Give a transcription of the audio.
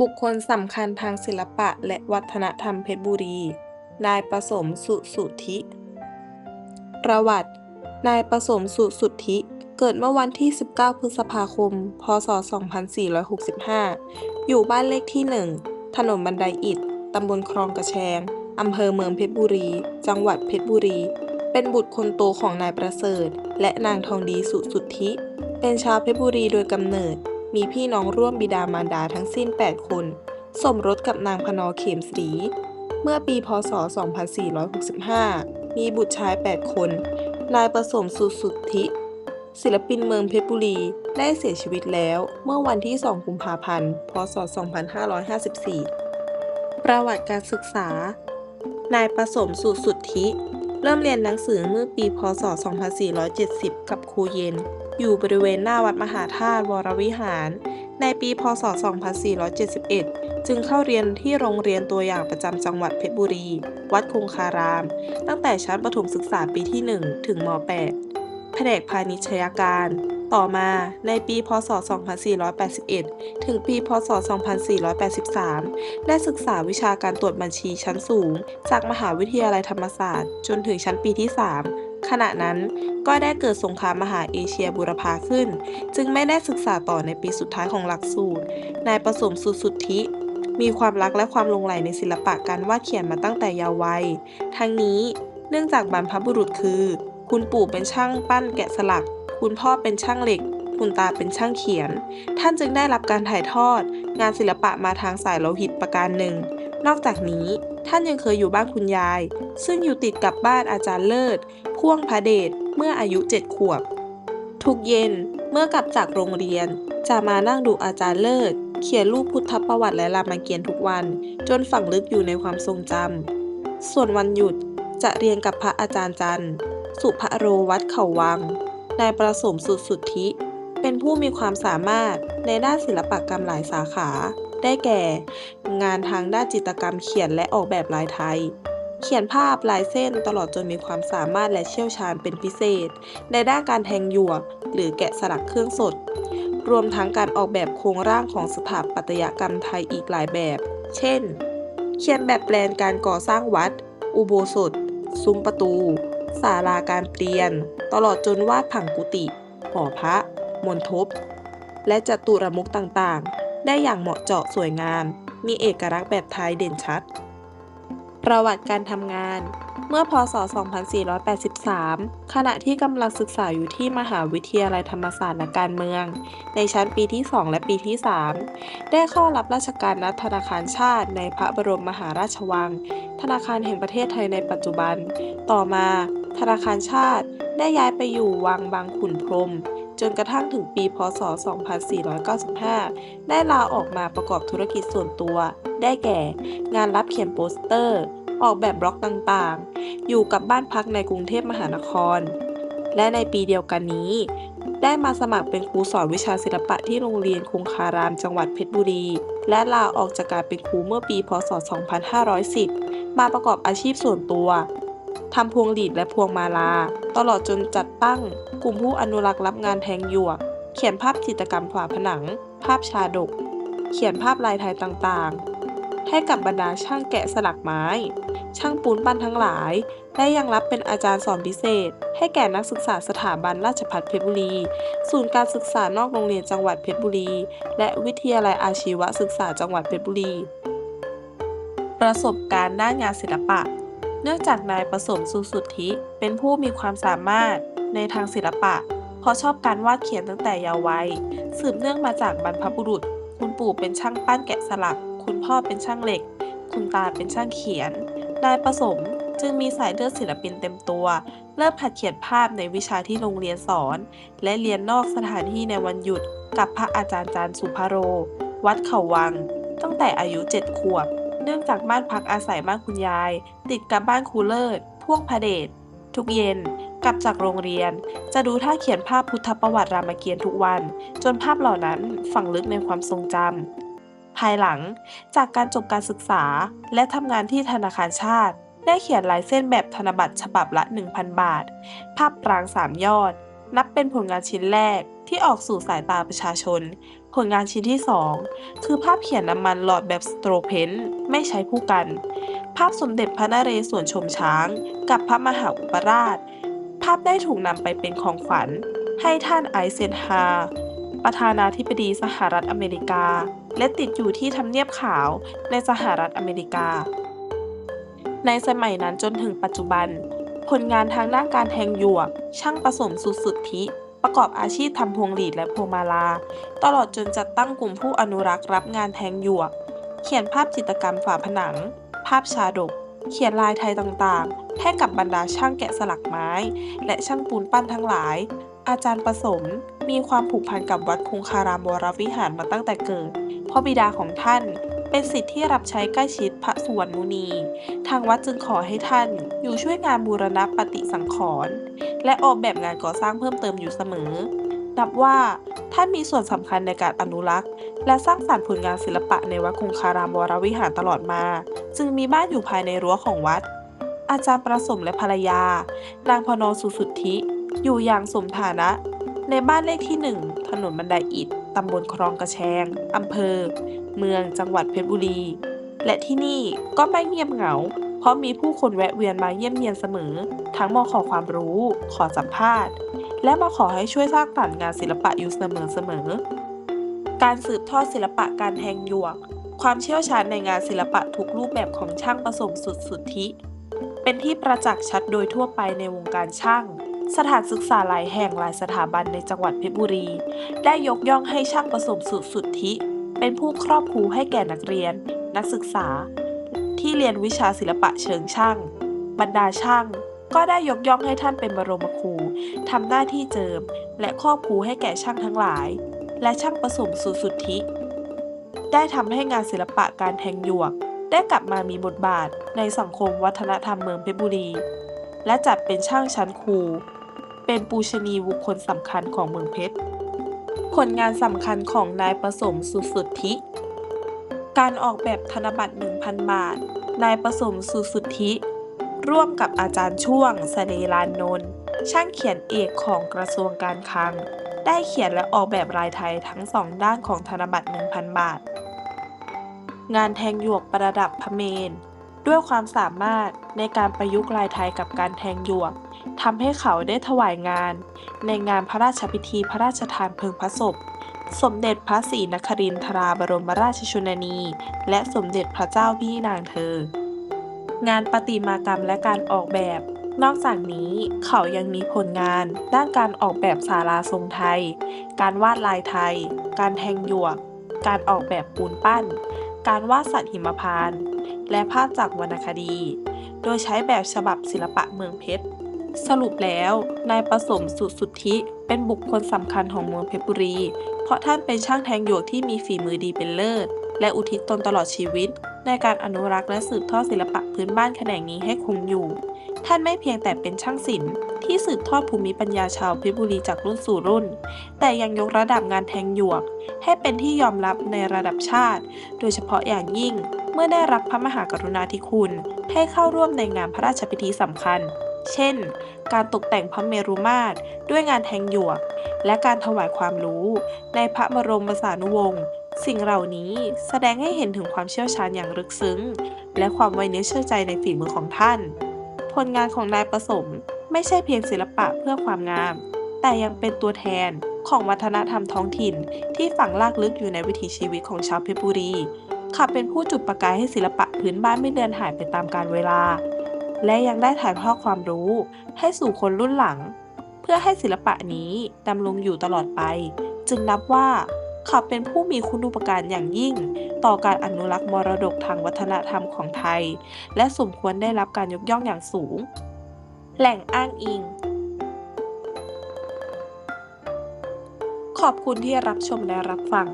บุคคลสำคัญทางศิลปะและวัฒนธรรมเพชรบุรี นายประสมสุสุทธิ ประวัติ นายประสมสุสุทธิเกิดเมื่อวันที่ 19 พฤษภาคม พศ 2465 อยู่บ้านเลขที่ 1 ถนนบันไดอิฐตำบลคลองกระแชงอำเภอเมืองเพชรบุรี จังหวัดเพชรบุรี เป็นบุตรคนโตของนายประเสริฐ และนางทองดีสุสุทธิ เป็นชาวเพชรบุรีโดยกำเนิด มีพี่น้องร่วมบิดามารดาทั้งสิ้น 8 คน สมรสกับนางพนอเขมศรี เมื่อปีพศ 2465 มีบุตรชาย 8 คน นายประสมสุสุทธิ ศิลปินเมืองเพชรบุรี ได้เสียชีวิตแล้วเมื่อวันที่ 2 กุมภาพันธ์ พศ 2554 ประวัติการศึกษา นายประสมสุสุทธิ เริ่มเรียนหนังสือเมื่อปีพศ 2470 กับครูเย็น อยู่บริเวณหน้าวัดมหาธาตุวรวิหาร ในปีพศ 2471 จึงเข้าเรียนที่โรงเรียนตัวอย่างประจำจังหวัดเพชรบุรี วัดคงคาราม ตั้งแต่ชั้นประถมศึกษาปีที่ 1 ถึงม .8 แผนกพาณิชยการ ต่อมาในปีพศ 2481 ถึงปี พศ 2483 ได้ศึกษาวิชาการตรวจบัญชีชั้นสูง จากมหาวิทยาลัยธรรมศาสตร์ จนถึงชั้นปีที่ 3ขณะนั้นก็ได้เกิดสงครามมหาเอเชียบูรพาขึ้น จึงไม่ได้ศึกษาต่อในปีสุดท้ายของหลักสูตร นายประสมสุสุทธิ มีความรักและความลงใหลในศิลปะการวาดเขียนมาตั้งแต่เยาว์วัย ทั้งนี้เนื่องจากบรรพบุรุษคือ คุณปู่เป็นช่างปั้นแกะสลัก คุณพ่อเป็นช่างเหล็ก คุณตาเป็นช่างเขียน ท่านจึงได้รับการถ่ายทอด งานศิลปะมาทางสายโลหิตประการหนึ่ง นอกจากนี้ท่านยังเคยอยู่บ้านคุณยาย ซึ่งอยู่ติดกับบ้านอาจารย์เลิศ พ่วงพระเดชเมื่ออายุเจ็ดขวบ ทุกเย็นเมื่อกลับจากโรงเรียน จะมานั่งดูอาจารย์เลิศ เขียนรูปพุทธประวัติและรามเกียรติ์ทุกวัน จนฝังลึกอยู่ในความทรงจำส่วนวันหยุดจะเรียนกับพระอาจารย์จันทร์ สุภโรวัดเขาวัง นายประสมสุดสุทธิ เป็นผู้มีความสามารถในด้านศิลปกรรมหลายสาขา ได้แก่ งานทางด้านจิตรกรรมเขียนและออกแบบลายไทย เขียนภาพลายเส้นตลอดจนมีความสามารถและเชี่ยวชาญเป็นพิเศษ ในด้านการแทงหยวก หรือแกะสลักเครื่องสด รวมทั้งการออกแบบโครงร่างของสถาปัตยกรรมไทยอีกหลายแบบ เช่น เขียนแบบแปลนการก่อสร้างวัด อุโบสถ ซุ้มประตู ศาลาการเปลี่ยน ตลอดจนวาดผังกุฏิหอพระมณฑปและจัตุรมุขต่างๆ ได้อย่างเหมาะเจาะสวยงาม มีเอกลักษณ์แบบไทยเด่นชัด ประวัติการทำงาน เมื่อพศ 2483 ขณะที่กำลังศึกษาอยู่ที่มหาวิทยาลัยธรรมศาสตร์และการเมือง ในชั้นปีที่ 2 และปีที่ 3 ได้เข้ารับราชการณธนาคารชาติในพระบรมมหาราชวัง ธนาคารแห่งประเทศไทยในปัจจุบัน ต่อมา ธนาคารชาติได้ย้ายไปอยู่วังบางขุนพรหมจนกระทั่งถึงปีพศ 2495 ได้ลาออกมาประกอบธุรกิจส่วนตัว ได้แก่ งานรับเขียนโปสเตอร์ ออกแบบบล็อกต่างๆ อยู่กับบ้านพักในกรุงเทพมหานคร และในปีเดียวกันนี้ ได้มาสมัครเป็นครูสอนวิชาศิลปะที่โรงเรียนคงคารามจังหวัดเพชรบุรี และลาออกจากการเป็นครูเมื่อปี พศ 2510 มาประกอบอาชีพส่วนตัว ทำพวงหลีดและพวงมาลา ตลอดจนจัดตั้ง กลุ่มผู้อนุรักษ์รับงานแทงหยวก เขียนภาพจิตรกรรมฝาผนัง ภาพชาดก เขียนภาพลายไทยต่างๆ ให้กับบรรดาช่างแกะสลักไม้ ช่างปูนปั้นทั้งหลาย และยังรับเป็นอาจารย์สอนพิเศษ ให้แก่นักศึกษาสถาบันราชภัฏเพชรบุรี ศูนย์การศึกษานอกโรงเรียนจังหวัดเพชรบุรี และวิทยาลัยอาชีวศึกษาจังหวัดเพชรบุรี ประสบการณ์ด้านงานศิลปะ เนื่องจากนายประสมสุสุทธิเป็นผู้มีความสามารถในทางศิลปะ เพราะชอบการวาดเขียนตั้งแต่เยาว์วัย สืบเนื่องมาจากบรรพบุรุษ คุณปู่เป็นช่างปั้นแกะสลัก คุณพ่อเป็นช่างเหล็ก คุณตาเป็นช่างเขียน นายประสมจึงมีสายเลือดศิลปินเต็มตัว เริ่มหัดเขียนภาพในวิชาที่โรงเรียนสอน และเรียนนอกสถานที่ในวันหยุด กับพระอาจารย์จารย์สุภโร วัดเขาวัง ตั้งแต่อายุ 7 ขวบ นื่องจากบ้านพักอาศัยบ้านคุณยาย ติดกับบ้านครูเลิศพ่วงพระเดชทุกเย็นกลับจากโรงเรียน จะดูท่าเขียนภาพพุทธประวัติรามเกียรติ์ทุกวัน จนภาพเหล่านั้นฝังลึกในความทรงจำภายหลังจากการจบการศึกษาและทำงานที่ธนาคารชาติ ได้เขียนลายเส้นแบบธนบัตรฉบับละ 1,000 บาท ภาพปรางสามยอด นับเป็นผลงานชิ้นแรกที่ออกสู่สายตาประชาชน ลงานชิ้นที่ 2 คือภาพเขียนน้ำมันหลอดแบบสโตรเพนต์ไม่ใช้ผู้กัน ภาพสมเด็จพระนเรศวรชมช้าง กับพระมหาอุปราช ภาพได้ถูกนำไปเป็นของขวัญ ให้ท่านไอเซนฮาประธานาธิบดีสหรัฐอเมริกา และติดอยู่ที่ทำเนียบขาวในสหรัฐอเมริกา ในสมัยนั้นจนถึงปัจจุบัน ผลงานทางด้านการแทงหยวก ช่างผสมสุดสุดทิ ประกอบอาชีพทำพวงหลีดและพวงมาลา ตลอดจนจัดตั้งกลุ่มผู้อนุรักษ์รับงานแทงหยวก เขียนภาพจิตรกรรมฝาผนัง ภาพชาดก เขียนลายไทยต่างๆ ให้กับบรรดาช่างแกะสลักไม้ และช่างปูนปั้นทั้งหลาย อาจารย์ประสมมีความผูกพันกับวัดคงคารามวรวิหารมาตั้งแต่เกิดพราะบิดาของท่าน เป็นสิทธิ์ที่รับใช้ใกล้ชิดพระสุวรรณมุนี ทางวัดจึงขอให้ท่านอยู่ช่วยงานบูรณะปฏิสังขรณ์และออกแบบงานก่อสร้างเพิ่มเติมอยู่เสมอ นับว่าท่านมีส่วนสำคัญในการอนุรักษ์ และสร้างสรรค์ผลงานศิลปะในวัดคงคารามวรวิหารตลอดมา จึงมีบ้านอยู่ภายในรั้วของวัด อาจารย์ประสมและภรรยา นางพนสุสุทธิ อยู่อย่างสมฐานะ ในบ้านเลขที่ 1 ถนนบันไดอิฐ ตำบลคลองกระแชงอำเภอ เมืองจังหวัดเพชรบุรี และที่นี่ก็ไม่เงียบเหงา เพราะมีผู้คนแวะเวียนมาเยี่ยมเยียนเสมอ ทั้งมาขอความรู้ ขอสัมภาษณ์ และมาขอให้ช่วยสร้างสรรค์งานศิลปะอยู่เสมอๆการสืบทอดศิลปะการแทงหยวก ความเชี่ยวชาญในงานศิลปะทุกรูปแบบของช่างประสมสุดสุทธิ เป็นที่ประจักษ์ชัดโดยทั่วไปในวงการช่าง สถานศึกษาหลายแห่งหลายสถาบันในจังหวัดเพชรบุรี ได้ยกย่องให้ช่างประสมสุดสุทธิ เป็นผู้ครอบครูให้แก่นักเรียน นักศึกษา ที่เรียนวิชาศิลปะเชิงช่าง บรรดาช่าง ก็ได้ยกย่องให้ท่านเป็นบรมครูทำหน้าที่เจิม และครอบครูให้แก่ช่างทั้งหลาย และช่างประสมสุดสุทธิ ได้ทำให้งานศิลปะการแทงหยวก ได้กลับมามีบทบาทในสังคมวัฒนธรรมเมืองเพชรบุรี และจัดเป็นช่างชั้นครู เป็นปูชนีบุคคลสำคัญของเมืองเพชร ผลงานสำคัญของนายประสมสุสุทธิ การออกแบบธนบัตร 1,000 บาท นายประสมสุสุทธิ ร่วมกับอาจารย์ช่วงเสน่ห์ลานนท์ช่างเขียนเอกของกระทรวงการคลัง ได้เขียนและออกแบบลายไทยทั้งสองด้านของธนบัตร 1,000 บาท งานแทงหยวกประดับพระเมน ด้วยความสามารถในการประยุกต์ลายไทยกับการแทงหยวกทำให้เขาได้ถวายงาน ในงานพระราชพิธีพระราชทานเพลิงพระศพ สมเด็จพระศรีนครินทราบรมราชชนนี และสมเด็จพระเจ้าพี่นางเธอ งานประติมากรรมและการออกแบบ นอกจากนี้เขายังมีผลงาน ด้านการออกแบบศาลาทรงไทย การวาดลายไทย การแทงหยวก การออกแบบปูนปั้น การวาดสัตว์หิมพานต์ และภาพจากวรรณคดี โดยใช้แบบฉบับศิลปะเมืองเพชร สรุปแล้ว นายประสมสุสุทธิเป็นบุคคลสำคัญของเมืองเพชรบุรี เพราะท่านเป็นช่างแทงหยวกที่มีฝีมือดีเป็นเลิศ และอุทิศตนตลอดชีวิต ในการอนุรักษ์และสืบทอดศิลปะพื้นบ้านแขนงนี้ให้คงอยู่ ท่านไม่เพียงแต่เป็นช่างศิลป์ที่สืบทอดภูมิปัญญาชาวเพชรบุรีจากรุ่นสู่รุ่น แต่ยังยกระดับงานแทงหยวก ให้เป็นที่ยอมรับในระดับชาติ โดยเฉพาะอย่างยิ่ง มื่อได้รับพระมหากรุณาธิคุณให้เข้าร่วมในงานพระราชพิธีสำคัญ เช่น การตกแต่งพระเมรุมาตรด้วยงานแทงหยวก และการถวายความรู้ ในพระบรมสานุวงศ์สิ่งเหล่านี้แสดงให้เห็นถึงความเชี่ยวชาญอย่างลึกซึ้ง และความไว้เนื้อเชื่อใจในฝีมือของท่าน ผลงานของนายประสมไม่ใช่เพียงศิลปะเพื่อความงาม แต่ยังเป็นตัวแทนของวัฒนธรรมท้องถิ่นที่ฝังลากลึกอยู่ในวิถีชีวิตของชาวเพชรบุรี ขับเป็นผู้จุดประกายให้ศิลปะพื้นบ้านไม่เลือนหายไปตามกาลเวลา และยังได้ถ่ายทอดความรู้ ให้สู่คนรุ่นหลัง เพื่อให้ศิลปะนี้ดำรงอยู่ตลอดไป จึงนับว่าเขาเป็นผู้มีคุณูปการอย่างยิ่ง ต่อการอนุรักษ์มรดกทางวัฒนธรรมของไทย และสมควรได้รับการยกย่องอย่างสูง แหล่งอ้างอิง ขอบคุณที่รับชมและรับฟัง